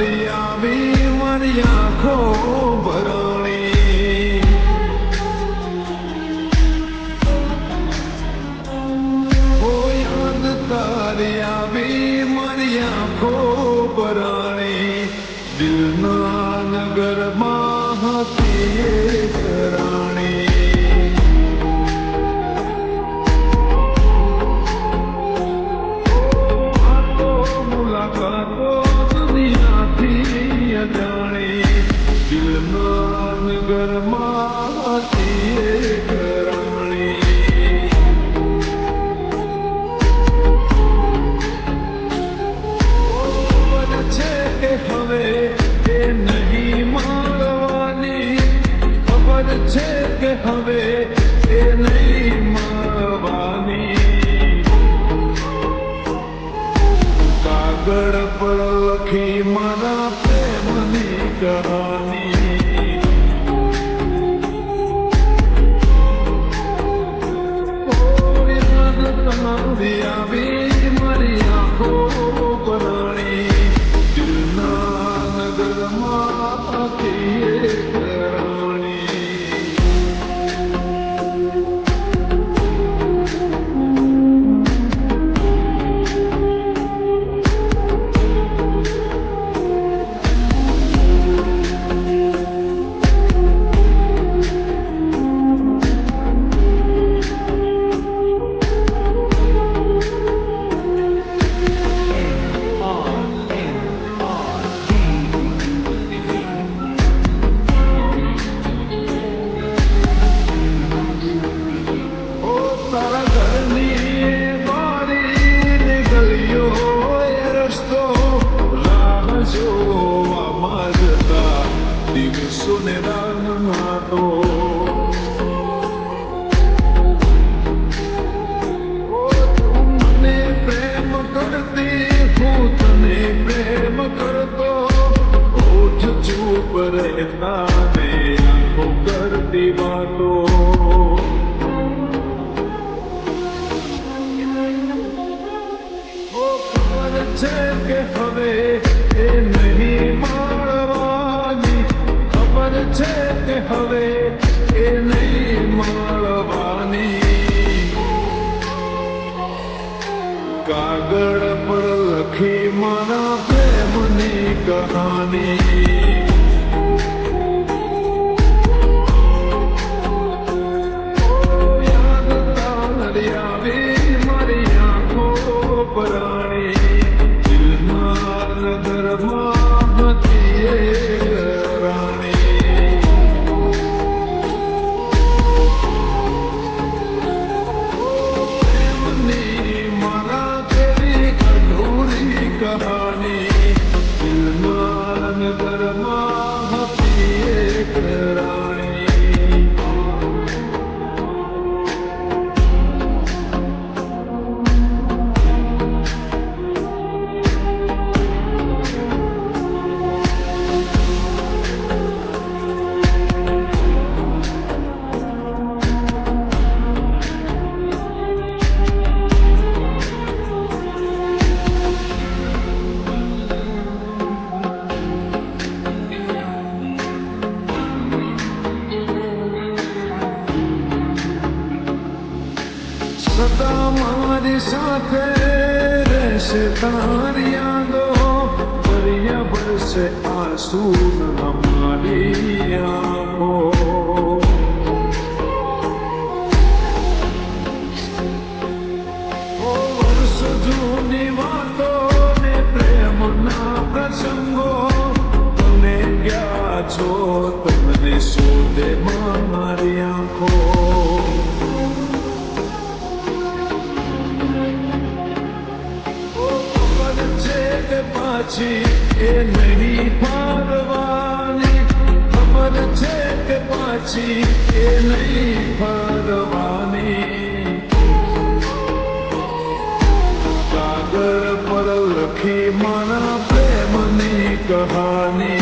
મારી આંખો ભરાણી ઓ યાદ તારી આવી મારી આંખો ભરાણી દિલના નગરમાં હતી ખબર છે કે હવે એ નહીં મળવાની. કાગળ પર લખી મારા પ્રેમની કહાની. આવી ચૂપ રહેતા ને આંખો કરતી વાતો ખબર છે કે હવે એ નહીં માળવાની ખબર છે કે હવે એ નહીં માળવાની કાગળ પર લખી મારા પ્રેમની કહાની. But uh, મારી સાથે રહેશે તારી યાદો દરિયા ભરશે આંસુ અમારી આંખો પાછી એ નહીં ફરવાની ખબર છે કે પાછી એ નહીં ફરવાની કાગળ પર લખી મારા પ્રેમની કહાની.